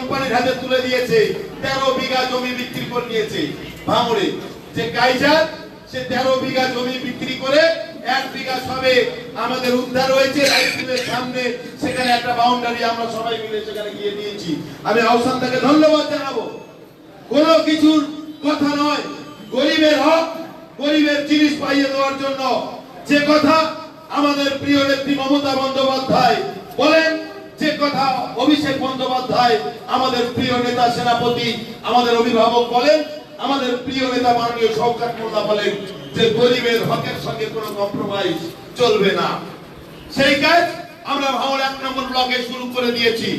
কোম্পানির হাতে তুলে দিয়েছে, তেরো বিঘা জমি বিক্রি করে দিয়েছে ভাঙড়ে। যে কাইজার, সে তেরো বিঘা জমি বিক্রি করে এক বিঘা সবে আমাদের উদ্ধার হয়েছে রাইফেলের সামনে। সেখানে একটা বাউন্ডারি আমরা সবাই মিলে সেখানে গিয়ে দিয়েছি। আমি আহসান তাকে ধন্যবাদ জানাব। কোনো কিছুর কথা নয়। গরিবের হক, গরিবের জিনিস পাইয়ে দেওয়ার জন্য। যে কথা আমাদের প্রিয় নেত্রী মমতা বন্দ্যোপাধ্যায় বলেন কথা অভিষেক বন্দ্যোপাধ্যায়, আমাদের প্রিয় নেতা সেনাপতি, আমাদের অভিভাবক বলেন, আমাদের প্রিয় নেতা মাননীয় শওকত মোল্লা বলেন যে গরিবের হকের সঙ্গে কোনো কম্প্রোমাইজ চলবে না। সেই কাজ আমরা ভাঙড় এক নম্বর ব্লকে শুরু করে দিয়েছি।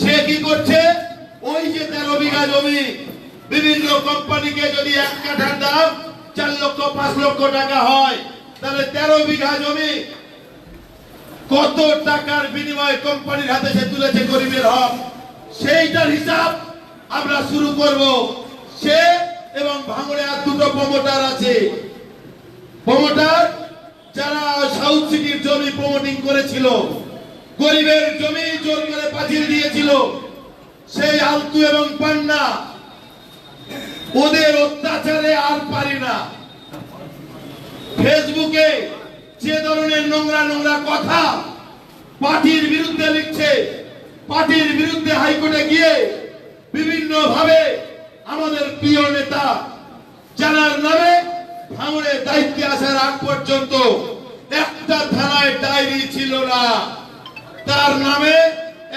সে কি করছে? ওই যে তেরো বিঘা জমি, বিভিন্ন কোম্পানিকে যদি এক কাঠার দাম চার লক্ষ, পাঁচ লক্ষ টাকা হয়, তাহলে তেরো বিঘা জমি কত টাকার বিনিময়ে কোম্পানির হাতে সে তুলেছে গরিবের হক, সেইটার হিসাব আমরা শুরু করব। সে এবং ভাঙড়ে আর দুটো প্রমোটার আছে। প্রমোটার যারা সাউথ সিটির জমি প্রমোটিং করেছিল, গরিবের জমি জোর করে পাঠিয়ে দিয়েছিল, সেই আলতু এবং পান্না ওদের অত্যাচারে আর পারি না। ফেসবুকে যে ধরনের নোংরা নোংরা কথা পার্টির বিরুদ্ধে লিখছে, পার্টির বিরুদ্ধে হাইকোর্টে গিয়ে বিভিন্ন ভাবে আমাদের প্রিয় নেতা জানার নামে ভাঙড়ে দায়িত্বে আসার আগ পর্যন্ত একটা থানায় ডায়েরি ছিল না। তার নামে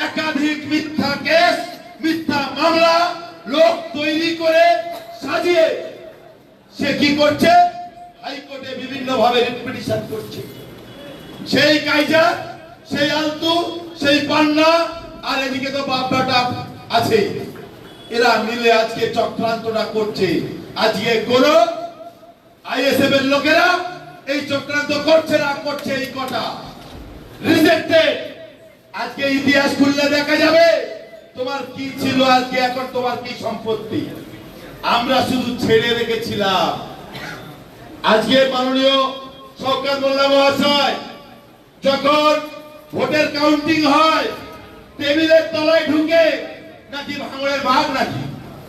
একাধিক মিথ্যা কেস, মিথ্যা মামলা লোক তৈরি করে সাজিয়ে সে কি করছে? হাইকোর্টে বিভিন্ন ভাবে রিপিটিশন করছে। সেই কাইজা, সেই আলতু, সেই পান্না, আর এদিকে তো বাপটা আছে। এরা মিলে আজকে চক্রান্তটা করছে। আজকে কোন আইএসএফ এর লোকেরা এই চক্রান্ত করছে না করছে এই কটা। রিজেক্টেড আজকে ইতিহাস খুললে দেখা যাবে তোমার কি ছিল আজকে এখন তোমার কি সম্পত্তি। আমরা শুধু ছেড়ে রেখেছিলাম। আজকে মাননীয় সরকার মোল্লা মহাশয়, যখন ভোটের কাউন্টিং হয়, টেবিলের তলায় ঢুকে নাকি ভাঙড়ের ভাগ নাকি?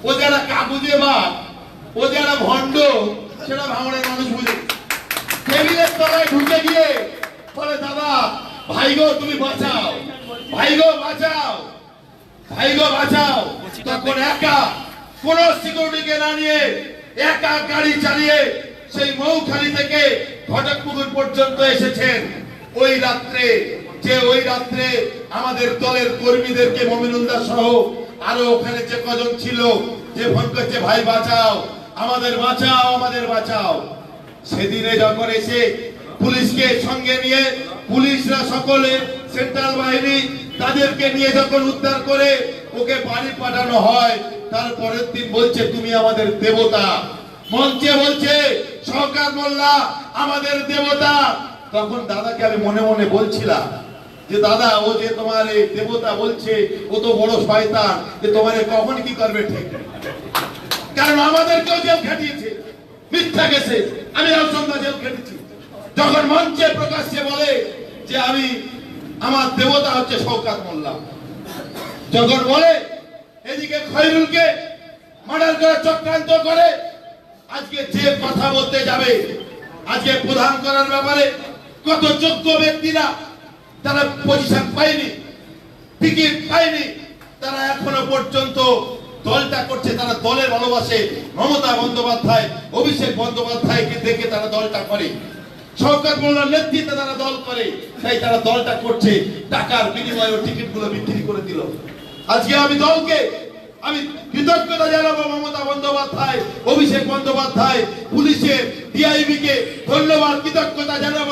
ও যারা কাগুজে ভাগ ও যারা ভণ্ড, সেটা ভাঙড়ের মানুষ বুঝে টেবিলের তলায় ঢুকে গিয়ে বলে, দাদা, ভাই গো, তুমি বাঁচাও, ভাই গো, বাঁচাও, ভাই গো, বাঁচাও। তখন একা কোন সিকিউরিটিকে না নিয়ে, একা গাড়ি চালিয়ে সেই মৌখালি থেকে ঘটকপুকুর পর্যন্ত এসেছেন। ওই রাত্রে, যে ওই রাত্রে আমাদের দলের কর্মীদেরকে মমিনুল্লাহ সহ আরও ওখানে যে কজন ছিল, যে ফোন করছে, ভাই, বাঁচাও, আমাদের বাঁচাও আমাদের বাঁচাও। সেদিনে যখন এসে পুলিশকে সঙ্গে নিয়ে, পুলিশরা সকলে সেন্ট্রাল বাহিনী তাদেরকে নিয়ে যখন উদ্ধার করে ওকে বাড়ি পাঠানো হয় তারপরের দিন বলছে, তুমি আমাদের দেবতা। মঞ্চে বলছে, সরকার মোল্লা, আমাদের দেবতা। তখন দাদাকে আমি মনে মনে বলছিলাম যে, দাদা, ও যে তোমার এই দেবতা বলছে, ও তো বড় শয়তান, যে তোমার কখন কি করবে ঠিক। কারণ আমাদেরকেও জেল খাটিয়েছে, মিথ্যা গেছে আমি সন্ধ্যা জেল খেটেছি। যখন মঞ্চে প্রকাশ্যে বলে যে, আমি, আমার দেবতা হচ্ছে শওকাত মোল্লা। যখন বলে, এদিকে খৈরুলকে মার্ডার করে চক্রান্ত করে আজকে যে কথা বলতে যাবে, আজকে প্রধান করার ব্যাপারে কত যোগ্য ব্যক্তিরা তারা পজিশন পায়নি টিকিট পায়নি, তারা এখনও পর্যন্ত দলটা করছে, তারা দলের ভালোবাসে। মমতা বন্দ্যোপাধ্যায়, অভিষেক বন্দ্যোপাধ্যায়কে দেখে তারা দলটা করে। সরকার মোল্লার নেতৃত্বে তারা দল করে, তাই তারা দলটা করছে। টাকার বিনিময়ে টিকিটগুলো বিক্রি করে দিল। আজকে আমি দলকে আমি কৃতজ্ঞতা জানাব মমতা বন্দ্যোপাধ্যায়, অভিষেক বন্দ্যোপাধ্যায় পুলিশের ডিআইবি কে ধন্যবাদ, কৃতজ্ঞতা জানাব।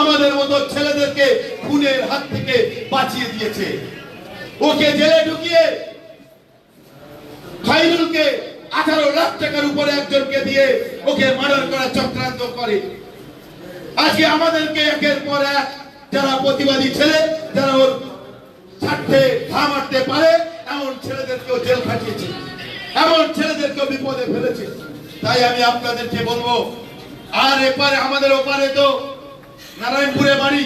আমাদের মতো ছেলেদেরকে খুনের হাত থেকে বাঁচিয়ে দিয়েছে। ওকে জেলে ঢুকিয়ে ফাইনুলকে আঠারো লাখ টাকার উপরে একজনকে দিয়ে ওকে মার্ডার করার চক্রান্ত করে। আজকে আমাদেরকে একের পর এক যারা প্রতিবাদী ছেলে, যারা ওর স্বার্থে ঘা মারতে পারে, এমন ছেলেদেরকেও জেল এমন ছেলেদেরকেও বিপদে ফেলেছে। তাই আমি আপনাদেরকে বলব আর এপারে আমাদের ওপারে তো নারায়ণপুরে বাড়ি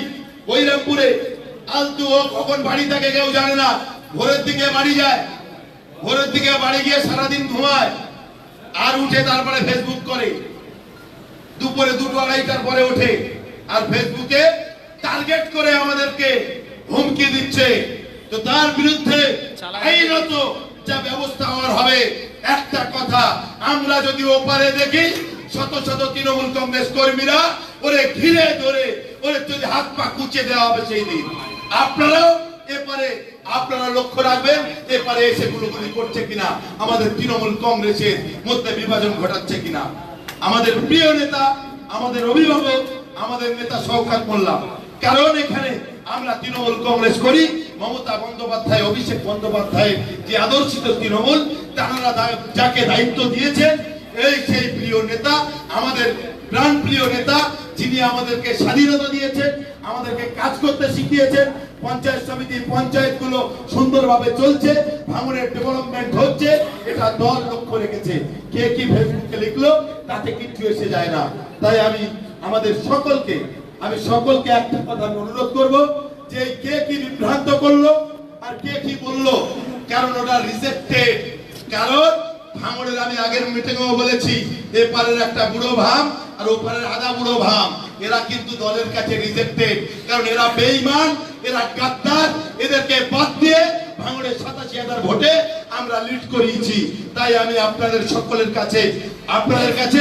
বৈরামপুরে আলতু ও কখন বাড়ি থাকে কেউ জানে না ভোরের দিকে বাড়ি যায় ভোরের দিকে বাড়ি গিয়ে সারাদিন ঘুমায় আর উঠে তারপরে ফেসবুক করে। দুপুরে দুটো আড়াইটার পরে ওঠে আর ফেসবুকে টার্গেট করে আমাদেরকে হুমকি দিচ্ছে। তো তার বিরুদ্ধে আইনত যা ব্যবস্থা হওয়ার হবে একটা কথা, আমরা যদি ওপারে দেখি, শত শত তৃণমূল কংগ্রেস কর্মীরা ওরে ঘিরে ধরে, ওরে যদি হাত পা কুচে দেওয়া হবে সেই দিন। আপনারাও এপারে, আপনারা লক্ষ্য রাখবেন, এপারে এসে গুলোগুলি করছে কিনা, আমাদের তৃণমূল কংগ্রেসের মধ্যে বিভাজন ঘটাচ্ছে কিনা। আমাদের প্রিয় নেতা, আমাদের অভিভাবক, আমাদের নেতা শওকাত মোল্লা। কারণ এখানে আমরা তৃণমূল কংগ্রেস করি মমতা বন্দ্যোপাধ্যায়, অভিষেক বন্দ্যোপাধ্যায় যে আদর্শিত তৃণমূল, তারা যাকে দায়িত্ব দিয়েছেন এই সেই প্রিয় নেতা, আমাদের প্রাণ প্রিয় নেতা, যিনি আমাদেরকে স্বাধীনতা দিয়েছেন আমাদেরকে কাজ করতে শিখিয়েছেন, পঞ্চায়েত সমিতি পঞ্চায়েতগুলো সুন্দরভাবে চলছে, ভাঙনের ডেভেলপমেন্ট হচ্ছে, এটা দল লক্ষ্য রেখেছে। কে কি ফেসবুকে লিখলো, তাতে কিচ্ছু এসে যায় না। তাই আমি আমাদের সকলকে, আমি সকলকে একটা কথা অনুরোধ করব, যে কে কি বিভ্রান্ত কে কি বলল? কারণ ওটা রিজেক্টেড কারণ ভাঙড়ের আমি আগের মিটিংও বলেছি এপারের একটা বুড়ো ভাম আর ওপারের আধা বুড়ো ভাম। এরা কিন্তু দলের কাছে রিজেক্টেড কারণ এরা বেঈমান, এরা গাদ্দার, এদেরকে বাদ দিয়ে ভাঙড়ের সাতাশি হাজার ভোটে আমরা লিড করিয়েছি। তাই আমি আপনাদের সকলের কাছে, আপনাদের কাছে